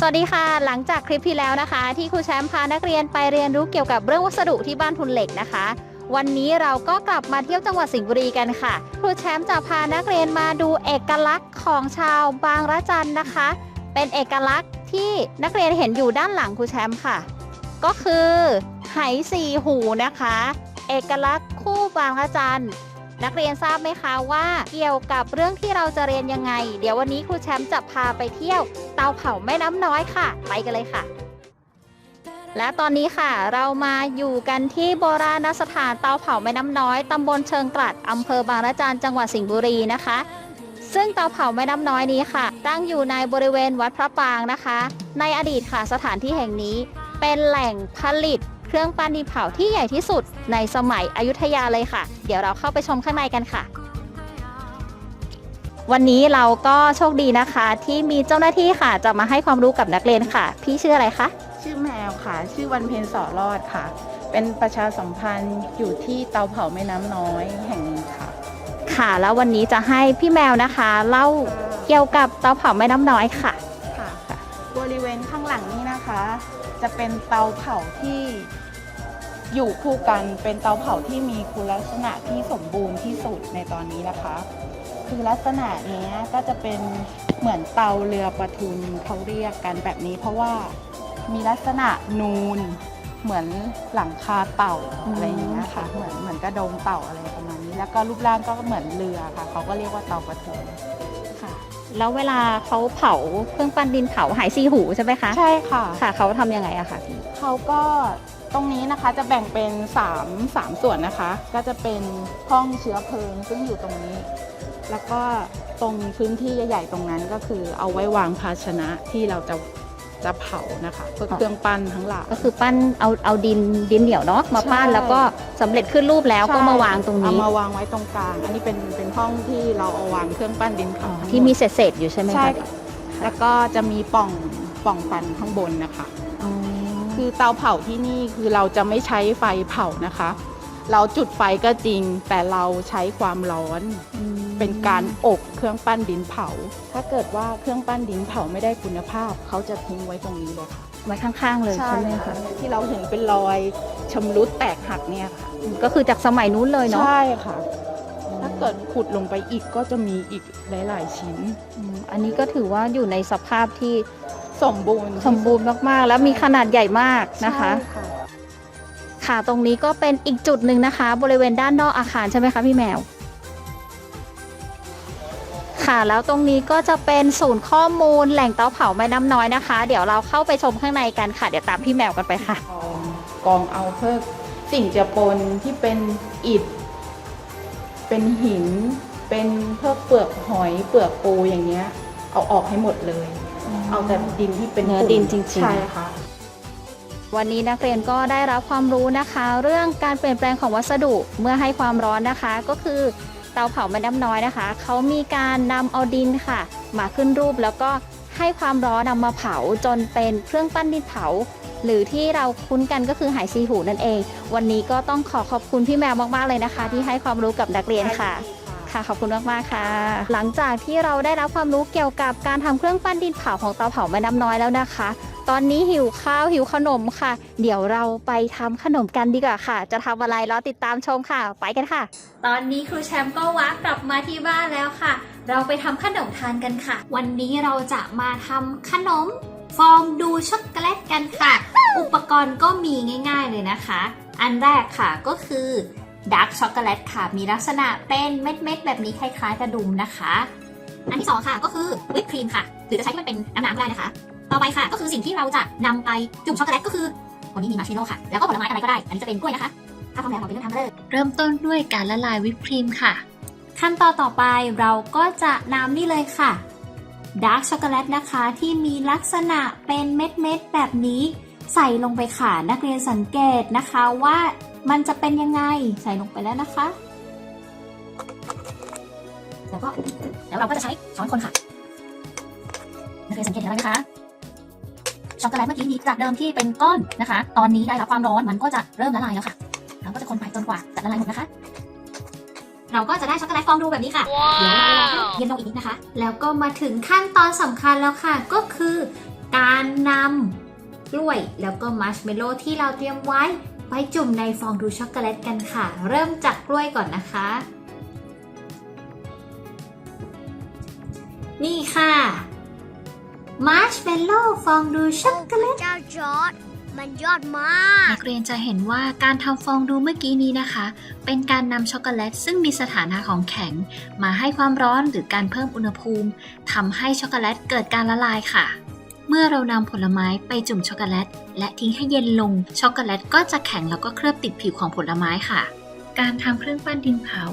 สวัสดีค่ะ หลังจากคลิปที่แล้วนะคะ ที่ครูแชมป์พานักเรียนไปเรียนรู้เกี่ยวกับเรื่องวัสดุที่บ้านทุนเหล็กนะคะ วันนี้เราก็กลับมาเที่ยวจังหวัดสิงห์บุรีกันค่ะ ครูแชมป์จะพานักเรียนมาดูเอกลักษณ์ของชาวบางระจันนะคะ เป็นเอกลักษณ์ที่นักเรียนเห็นอยู่ด้านหลังครูแชมป์ค่ะ ก็คือไหสีหูนะคะ เอกลักษณ์คู่บางระจัน นักเรียนทราบไหมคะว่า เกี่ยวกับเรื่องที่เราจะเรียนยังไง เดี๋ยววันนี้ครูแชมป์จะพาไปเที่ยว เตาเผาแม่น้ำน้อยค่ะ ไปกันเลยค่ะ และตอนนี้ค่ะ เรามาอยู่กันที่โบราณสถานเตาเผาแม่น้ำน้อยตำบลเชิงกลัดอำเภอบางระจันจังหวัดสิงห์บุรีนะคะซึ่งเตาเผาแม่น้ำน้อยนี้ค่ะ ตั้งอยู่ในบริเวณวัดพระปางนะคะ ในอดีตค่ะสถานที่แห่งนี้เป็นแหล่งผลิต เครื่องปั้นดินเผาที่ใหญ่ที่สุดในสมัยอยุธยาเลยค่ะ เดี๋ยวเราเข้าไปชมข้างในกันค่ะ วันนี้เราก็โชคดีนะคะ ที่มีเจ้าหน้าที่ค่ะ จะมาให้ความรู้กับนักเรียนค่ะ พี่ชื่ออะไรคะชื่อแมวค่ะ ชื่อวันเพ็ญสอรอดค่ะ เป็นประชาสัมพันธ์อยู่ที่เตาเผาแม่น้ำน้อยแห่งนี้ค่ะ ค่ะแล้ววันนี้จะให้พี่แมวนะคะเล่าเกี่ยวกับเตาเผาแม่น้ำน้อยค่ะ ค่ะ บริเวณข้างหลังนี้นะคะ จะเป็นเตาเผาที่ อยู่คู่กันเป็นเตาเผาที่มีคุณลักษณะที่สมบูรณ์ที่สุดในตอนนี้นะคะ คือลักษณะเนี้ยก็จะเป็นเหมือนเตาเรือประทุนเขาเรียกกันแบบนี้ เพราะว่ามีลักษณะนูนเหมือนหลังคาเต่าอืมอะไรอย่างเงี้ยค่ะเหมือนเหมือนกระโดงเต่าอะไรประมาณนี้ แล้วก็รูปร่างก็เหมือนเรือค่ะเขาก็เรียกว่าเตาประทุนค่ะ แล้วเวลาเขาเผาเครื่องปั้นดินเผาหายซีหูใช่ไหมคะใช่ค่ะค่ะเขาทำยังไงอะคะพี่เขาก็ ตรงนี้นะคะจะแบ่งเป็น 3 3 ส่วนนะคะ ก็จะเป็นห้องเชื้อเพลิงซึ่งอยู่ตรงนี้ แล้วก็ตรงพื้นที่ใหญ่ๆตรงนั้นก็คือเอาไว้วางภาชนะที่เราจะจะเผานะคะเพื่อเครื่องปั้นทั้งหลาย ก็คือปั้นเอาเอาดินดินเหนียวเนาะมาปั้นใช่ แล้วก็สำเร็จขึ้นรูปแล้วก็มาวางตรงเอานี้มาวางไว้ตรงกลาง อันนี้เป็นเป็นห้องที่เราเอาวางเครื่องปั้นดินเผาทั้งหดที่มีเศษๆอยู่ใช่ไหมใช่คะค่ะแล้วก็จะมีปล่องปล่องฟันข้างบนนะคะอ๋อ คือเตาเผาที่นี่คือเราจะไม่ใช้ไฟเผานะคะ เราจุดไฟก็จริง แต่เราใช้ความร้อนมเป็นการอบเครื่องปั้นดินเผา ถ้าเกิดว่าเครื่องปั้นดินเผาไม่ได้คุณภาพ เขาจะทิ้งไว้ตรงนี้เลยค่ะไว้ข้างๆเลยใช่ไหมคะที่เราเห็นเป็นรอยชำรุดแตกหักเนี่ยค่ะก็คือจากสมัยนู้นเลยเนาะใช่ค่ะ ถ้าเกิดขุดลงไปอีกก็จะมีอีกหลาย ๆ ชิ้น อืมอันนี้ก็ถือว่าอยู่ในสภาพที่ สมบูรณ์สมบูรณ์มากๆ แล้วมีขนาดใหญ่มากนะคะ ใช่ค่ะค่ะตรงนี้ก็เป็นอีกจุดหนึ่งนะคะ บริเวณด้านนอกอาคารใช่ไหมคะพี่แมว ค่ะแล้วตรงนี้ก็จะเป็นศูนย์ข้อมูลแหล่งเตาเผาแม่น้ำน้อยนะคะ เดี๋ยวเราเข้าไปชมข้างในกันค่ะ เดี๋ยวตามพี่แมวกันไปค่ะ กองกองเอาเพิ่มสิ่งเจะปนที่เป็นอิฐ เป็นหิน เป็นเพิกเปลือกหอยเปลือกปูอย่างเงี้ย เอาออกให้หมดเลย เอาแต่ดินที่เป็นเนื้อฝุ่ดินจริงๆ ใช่ค่ะ วันนี้นักเรียนก็ได้รับความรู้นะคะ เรื่องการเปลี่ยนแปลงของวัสดุเมื่อให้ความร้อนนะคะ ก็คือเตาเผาแม่น้ำน้อยนะคะ เขามีการนำเอาดินค่ะมาขึ้นรูปแล้วก็ให้ความร้อนนำมาเผาจนเป็นเครื่องปั้นดินเผา หรือที่เราคุ้นกันก็คือไหซีหูนั่นเอง วันนี้ก็ต้องขอขอบคุณพี่แมวมากๆเลยนะคะ ที่ให้ความรู้กับนักเรียนค่ะ ค่ะขอบคุณมากๆค่ะ หลังจากที่เราได้รับความรู้เกี่ยวกับการทำเครื่องปั้นดินเผาของเตาเผาแม่น้ำน้อยแล้วนะคะ ตอนนี้หิวข้าวหิวขนมค่ะ เดี๋ยวเราไปทำขนมกันดีกว่าค่ะ จะทำอะไรรอติดตามชมค่ะ ไปกันค่ะ ตอนนี้ครูแชมป์ก็ว้ากลับมาที่บ้านแล้วค่ะ เราไปทำขนมทานกันค่ะ วันนี้เราจะมาทำขนมฟองดูช็อกโกแลตกันค่ะ อุปกรณ์ก็มีง่าย ๆเลยนะคะ อันแรกค่ะก็คือ ดาร์กช็อกโกแลตค่ะ มีลักษณะเป็นเม็ดๆแบบนี้คล้ายๆกระดุมนะคะ อันที่สองค่ะก็คือวิปครีมค่ะ หรือจะใช้ที่มันเป็นน้ำๆก็ได้นะคะ ต่อไปค่ะก็คือสิ่งที่เราจะนำไปจุ่มช็อกโกแลตก็คือวันนี้มีมาร์ชเมลโล่ค่ะ แล้วก็ผลไม้อะไรก็ได้ อันนี้จะเป็นกล้วยนะคะถ้าพร้อมแล้วเราไปเริ่มทำเลยเริ่มต้นด้วยการละลายวิปครีมค่ะ ขั้นตอนต่อไปเราก็จะนำนี่เลยค่ะดาร์กช็อกโกแลตนะคะที่มีลักษณะเป็นเม็ดๆแบบนี้ใส่ลงไปค่ะนักเรียนสังเกตนะคะว่า มันจะเป็นยังไงใส่ลงไปแล้วนะคะ แล้วก็แล้วเราก็จะใช้ช้อนคนค่ะนักเรียนสังเกตเห็นอะไรไหมคะช็อกโกแลตเมื่อกี้นี้จากเดิมที่เป็นก้อนนะคะ ตอนนี้ได้รับความร้อนมันก็จะเริ่มละลายแล้วค่ะเราก็จะคนไปจนกว่าจะละลายหมดนะคะ เราก็จะได้ช็อกโกแลตฟองดูแบบนี้ค่ะ เดี๋ยวเรารอให้เย็นลงอีกนิดนะคะ แล้วก็มาถึงขั้นตอนสำคัญแล้วค่ะ ก็คือการนำกล้วยแล้วก็มัชเมลโล่ที่เราเตรียมไว้ ไปจุ่มในฟองดูช็อกโกแลตกันค่ะ เริ่มจากกล้วยก่อนนะคะ นี่ค่ะมัชเมลโล่ฟองดูช็อกโกแลตเจ้าจอร์ดมันยอดมากนักเรียนจะเห็นว่าการทำฟองดูเมื่อกี้นี้นะคะ เป็นการนำช็อกโกแลตซึ่งมีสถานะของแข็ง มาให้ความร้อนหรือการเพิ่มอุณหภูมิทำให้ช็อกโกแลตเกิดการละลายค่ะ เมื่อเรานำผลไม้ไปจุ่มช็อกโกแลต และทิ้งให้เย็นลง ช็อกโกแลตก็จะแข็งแล้วก็เคลือบติดผิวของผลไม้ค่ะ การทำเครื่องปั้นดินเผา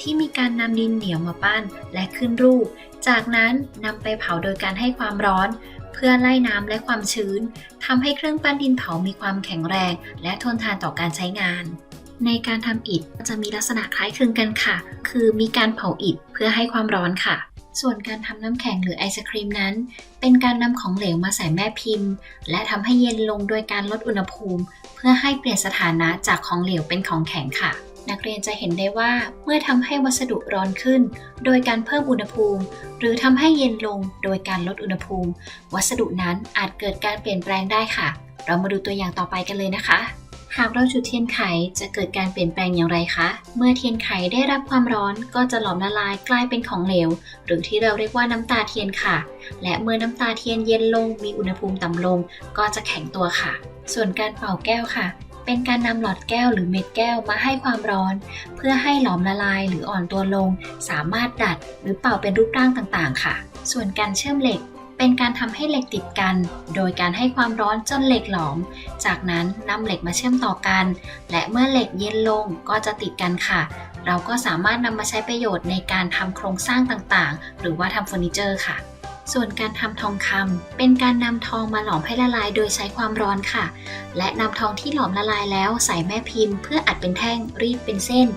ที่มีการนำดินเหนียวมาปั้นและขึ้นรูป จากนั้นนำไปเผาโดยการให้ความร้อน เพื่อไล่น้ำและความชื้นทำให้เครื่องปั้นดินเผามีความแข็งแรง และทนทานต่อการใช้งาน ในการทำอิฐจะมีลักษณะคล้ายคลึงกันค่ะ คือมีการเผาอิฐเพื่อให้ความร้อนค่ะ ส่วนการทำน้ำแข็งหรือไอศครีมนั้น เป็นการนำของเหลวมาใส่แม่พิมพ์ และทำให้เย็นลงโดยการลดอุณหภูมิ เพื่อให้เปลี่ยนสถานะจากของเหลวเป็นของแข็งค่ะ นักเรียนจะเห็นได้ว่าเมื่อทำให้วัสดุร้อนขึ้น โดยการเพิ่มอุณหภูมิ หรือทำให้เย็นลงโดยการลดอุณหภูมิ วัสดุนั้นอาจเกิดการเปลี่ยนแปลงได้ค่ะ เรามาดูตัวอย่างต่อไปกันเลยนะคะ หากเราจุดเทียนไขจะเกิดการเปลี่ยนแปลงอย่างไรคะ เมื่อเทียนไขได้รับความร้อนก็จะหลอมละลายกลายเป็นของเหลว หรือที่เราเรียกว่าน้ำตาเทียนค่ะ และเมื่อน้ำตาเทียนเย็นลงมีอุณหภูมิต่ำลง ก็จะแข็งตัวค่ะ ส่วนการเป่าแก้วค่ะ เป็นการนำหลอดแก้วหรือเม็ดแก้วมาให้ความร้อน เพื่อให้หลอมละลายหรืออ่อนตัวลง สามารถดัดหรือเป่าเป็นรูปร่างต่างๆ ค่ะ ส่วนการเชื่อมเหล็ก เป็นการทำให้เหล็กติดกัน โดยการให้ความร้อนจนเหล็กหลอม จากนั้นนำเหล็กมาเชื่อมต่อกัน และเมื่อเหล็กเย็นลงก็จะติดกันค่ะ เราก็สามารถนำมาใช้ประโยชน์ในการทำโครงสร้างต่างๆ หรือว่าทำเฟอร์นิเจอร์ค่ะส่วนการทำทองคำเป็นการนำทองมาหลอมให้ละลายโดยใช้ความร้อนค่ะ และนำทองที่หลอมละลายแล้วใส่แม่พิมพ์ เพื่ออัดเป็นแท่งรีดเป็นเส้น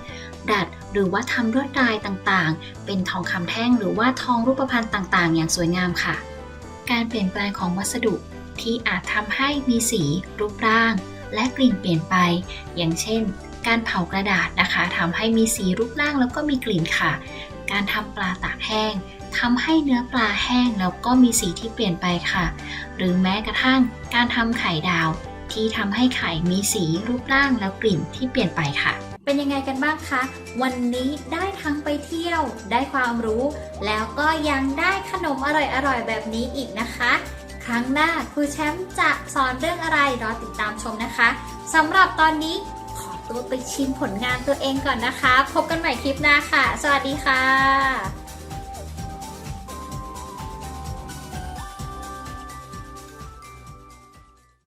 ดัดหรือว่าทำลวดลายต่างๆ เป็นทองคำแท่งหรือว่าทองรูปพรรณต่างๆ อย่างสวยงามค่ะ การเปลี่ยนแปลงของวัสดุที่อาจทำให้มีสี รูปร่าง และกลิ่นเปลี่ยนไป อย่างเช่น การเผากระดาษนะคะทำให้มีสีรูปร่างแล้วก็มีกลิ่นค่ะ การทำปลาตากแห้งทำให้เนื้อปลาแห้งแล้วก็มีสีที่เปลี่ยนไปค่ะ หรือแม้กระทั่งการทำไข่ดาว ที่ทำให้ไข่มีสีรูปร่างแล้วกลิ่นที่เปลี่ยนไปค่ะ เป็นยังไงกันบ้างคะ วันนี้ได้ทั้งไปเที่ยว ได้ความรู้ แล้วก็ยังได้ขนมอร่อยๆ แบบนี้อีกนะคะ ครั้งหน้าครูแชมป์จะสอนเรื่องอะไรรอติดตามชมนะคะสำหรับตอนนี้ขอตัวไปชิมผลงานตัวเองก่อนนะคะ พบกันใหม่คลิปหน้าค่ะ สวัสดีค่ะ